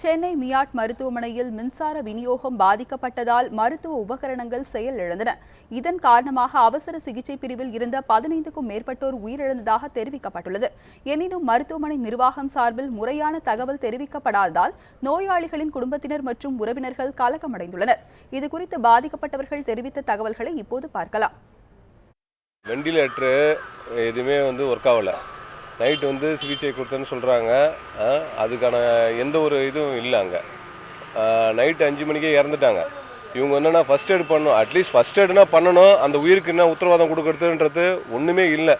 சென்னை மியாட் மருத்துவமனையில் மின்சார விநியோகம் பாதிக்கப்பட்டதால் மருத்துவ உபகரணங்கள் செயலிழந்தன. இதன் காரணமாக அவசர சிகிச்சை பிரிவில் இருந்த பதினைந்துக்கும் மேற்பட்டோர் உயிரிழந்ததாக தெரிவிக்கப்பட்டுள்ளது. எனினும் மருத்துவமனை நிர்வாகம் சார்பில் முறையான தகவல் தெரிவிக்கப்படாததால் நோயாளிகளின் குடும்பத்தினர் மற்றும் உறவினர்கள் கலக்கமடைந்துள்ளனர். இதுகுறித்து பாதிக்கப்பட்டவர்கள் தெரிவித்த தகவல்களை இப்போது பார்க்கலாம். வெண்டிலேட்டரு எதுவுமே வந்து ஒர்க் ஆகலை. நைட்டு வந்து சிகிச்சை கொடுத்தேன்னு சொல்கிறாங்க அதுக்கான எந்த ஒரு இதுவும் இல்லை அங்கே. நைட்டு அஞ்சு மணிக்கே இறந்துட்டாங்க. இவங்க என்னென்னா ஃபஸ்ட் எய்ட் பண்ணணும். அட்லீஸ்ட் ஃபஸ்ட் எய்டுனா பண்ணணும். அந்த உயிருக்கு என்ன உத்தரவாதம் கொடுக்கறதுன்றது ஒன்றுமே இல்லை.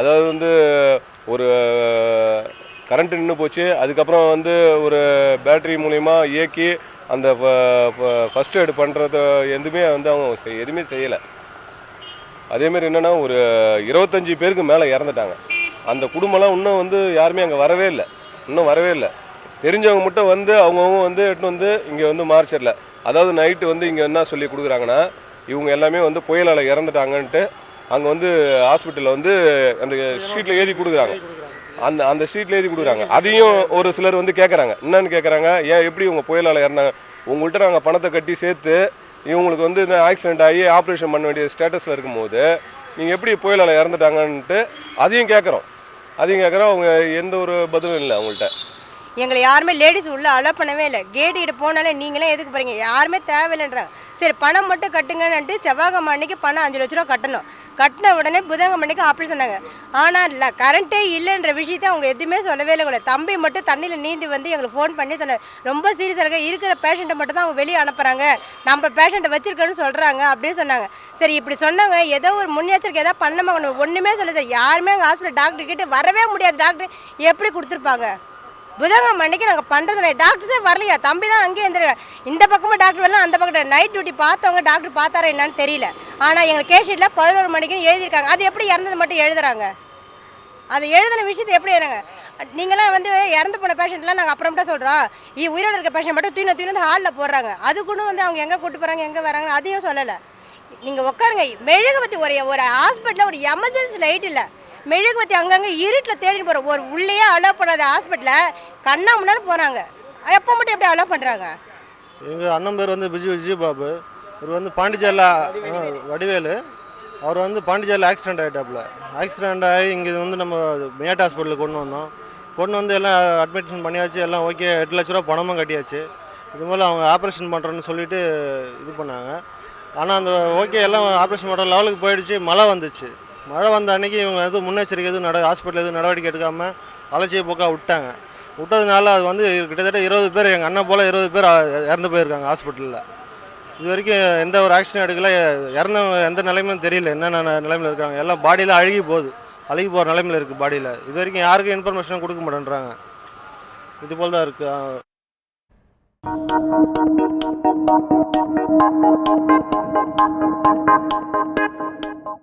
அதாவது வந்து ஒரு கரண்ட் நின்று போச்சு. அதுக்கப்புறம் வந்து ஒரு பேட்டரி மூலயமா இயக்கி அந்த ஃபஸ்ட் எய்டு பண்ணுறது எதுவுமே வந்து அவங்க எதுவுமே செய்யலை. அதேமாரி என்னென்னா ஒரு இருபத்தஞ்சி பேருக்கு மேலே இறந்துட்டாங்க. அந்த குடும்பம்லாம் இன்னும் வந்து யாருமே அங்கே வரவே இல்லை. இன்னும் வரவே இல்லை. தெரிஞ்சவங்க மட்டும் வந்து அவங்கவுங்க வந்து எட்டு வந்து இங்கே வந்து மார்ச்சரில் அதாவது நைட்டு வந்து இங்கே என்ன சொல்லி கொடுக்குறாங்கன்னா இவங்க எல்லாமே வந்து புயலால் இறந்துட்டாங்கன்ட்டு அங்கே வந்து ஹாஸ்பிட்டலில் வந்து அந்த ஷீட்டில் எழுதி கொடுக்குறாங்க. அந்த அந்த ஷீட்டில் எழுதி கொடுக்குறாங்க. அதையும் ஒரு சிலர் வந்து கேட்குறாங்க என்னன்னு கேட்குறாங்க ஏன் எப்படி இவங்க புயலால் இறந்தாங்க? உங்கள்கிட்ட நாங்கள் பணத்தை கட்டி சேர்த்து இவங்களுக்கு வந்து இந்த ஆக்சிடென்ட் ஆகி ஆப்ரேஷன் பண்ண வேண்டிய ஸ்டேட்டஸில் இருக்கும்போது நீங்கள் எப்படி புயலால் இறந்துட்டாங்கன்ட்டு அதையும் கேட்குறோம் அதையும் கேட்குறோம் அவங்க எந்த ஒரு பதிலும் இல்லை அவங்கள்ட்ட. எங்களை யாருமே லேடிஸ் உள்ளே அலோ பண்ணவே இல்லை. கேட்டு கிட்ட போனாலே நீங்களே எதுக்கு போகிறீங்க யாருமே தேவையில்லைன்றாங்க சரி பணம் மட்டும் கட்டுங்கன்னுட்டு செவ்வாய்க்கிழமை அன்னைக்கு பணம் அஞ்சு லட்ச ரூபா கட்டணும். கட்டின உடனே புதங்க மணிக்கு ஆப்ரேஷன் சொன்னாங்க. ஆனால் இல்லை கரண்ட்டே இல்லைன்ற விஷயத்தை அவங்க எதுவுமே சொல்லவே இல்லை தம்பி மட்டும் தண்ணியில் நீந்தி வந்து எங்களுக்கு ஃபோன் பண்ணி சொன்னார். ரொம்ப சீரியஸாக இருக்க இருக்கிற பேஷண்ட்டை மட்டும் தான் அவங்க வெளியே அனுப்புகிறாங்க நம்ம பேஷண்ட்டை வச்சிருக்கோன்னு சொல்கிறாங்க அப்படின்னு சொன்னாங்க. சரி இப்படி சொன்னாங்க. ஏதோ ஒரு முன்னெச்சரிக்கை ஏதாவது பண்ணமா ஒன்றுமே சொல்ல சார். யாருமே அங்கே ஹாஸ்பிட்டல் டாக்டர் கிட்டே வரவே முடியாது. டாக்டர் எப்படி கொடுத்துருப்பாங்க? புதன்கிழமை அன்னைக்கு நாங்கள் பண்ணுறது இல்லை. டாக்டர்ஸே வரலையா? தம்பி தான் அங்கேயே இருந்துருக்க இந்த பக்கமும் டாக்டர் வரலாம் அந்த பக்கம் நைட் டியூட்டி பார்த்தவங்க டாக்டர் பார்த்தாரா என்னன்னு தெரியல. ஆனால் எங்கள் கேஷீட்டில் பதினோரு மணிக்கு எழுதியிருக்காங்க. அது எப்படி இறந்தது மட்டும் எழுதுறாங்க? அது எழுதின விஷயத்தை எப்படி எழுதுறாங்க நீங்களாம் வந்து இறந்து போன பேஷண்ட்லாம் நாங்கள் அப்புறமேட்டா சொல்கிறோம் இ உயிரோடு இருக்க பேஷண்ட் மட்டும் தூய்ன தூய்னு வந்து ஹாலில் போடுறாங்க. அதுக்குன்னு வந்து அவங்க எங்கே கூட்டு போகிறாங்க எங்கே வராங்க அதையும் சொல்லலை. நீங்கள் உட்காருங்க. மெழுகுவத்தி ஒரு ஒரு ஹாஸ்பிட்டலில் ஒரு எமர்ஜென்சி லைட் இல்லை. மெழுகுவத்தி அங்கங்கே இருட்டில் தேடிட்டு போகிறோம் ஒரு உள்ளேயே அலோவ் பண்ணாத ஹாஸ்பிட்டலில் கண்ணா முன்னாடி போகிறாங்க எப்போ மட்டும் எப்படி அலோவ் பண்ணுறாங்க எங்கள் அண்ணன் பேர் வந்து விஜய் விஜய் பாபு. இவர் வந்து பாண்டிச்சேரியில் வடிவேலு. அவர் வந்து பாண்டிச்சேரியில் ஆக்சிடென்ட் ஆகிட்டாப்புல ஆக்சிடென்ட் ஆகி இங்கே வந்து நம்ம மேட் ஹாஸ்பிட்டலுக்கு கொண்டு வந்தோம். கொண்டு வந்து எல்லாம் அட்மிஷன் பண்ணியாச்சு. எல்லாம் ஓகே எட்டு லட்ச ரூபா பணமும் கட்டியாச்சு. இது போல் அவங்க ஆப்ரேஷன் பண்ணுறோன்னு சொல்லிட்டு இது பண்ணாங்க. ஆனால் அந்த ஓகே எல்லாம் ஆப்ரேஷன் பண்ணுற லெவலுக்கு போயிடுச்சு. மழை வந்துச்சு. மழை வந்த அன்னைக்கு இவங்க எதுவும் முன்னெச்சரிக்கை எதுவும் நட ஹாஸ்பிட்டல் எதுவும் நடவடிக்கை எடுக்காமல் அலட்சிய போக்காக விட்டாங்க. விட்டதுனால அது வந்து கிட்டத்தட்ட இருபது பேர் எங்கள் அண்ணன் போல் இருபது பேர் இறந்து போயிருக்காங்க ஹாஸ்பிட்டலில் இது வரைக்கும் எந்த ஒரு ஆக்ஷன் எடுக்கல. இறந்தவங்க எந்த நிலைமையும் தெரியல. என்னென்ன நிலைமையில் இருக்காங்க. எல்லாம் பாடியில் அழுகி போகுது. அழுகி போகிற நிலைமையில் இருக்குது பாடியில் இது வரைக்கும் யாருக்கும் இன்ஃபர்மேஷன் கொடுக்க மாட்டேன்றாங்க. இது போல் தான் இருக்குது